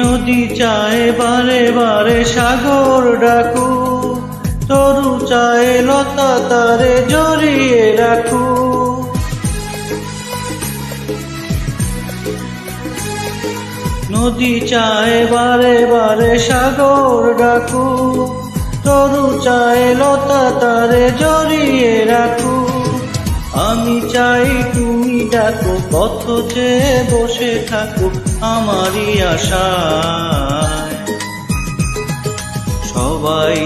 নদী চায় বারে বারে সাগর ডাকু। তরু চায় লতা তারে জড়িয়ে রাখু। নদী চায় বারে বারে সাগর ডাকু। তরু চায় লতা তারে জড়িয়ে রাখু। আমি চাই ডাকো পথ যে বসে থাকো আমারই আশায়। সবাই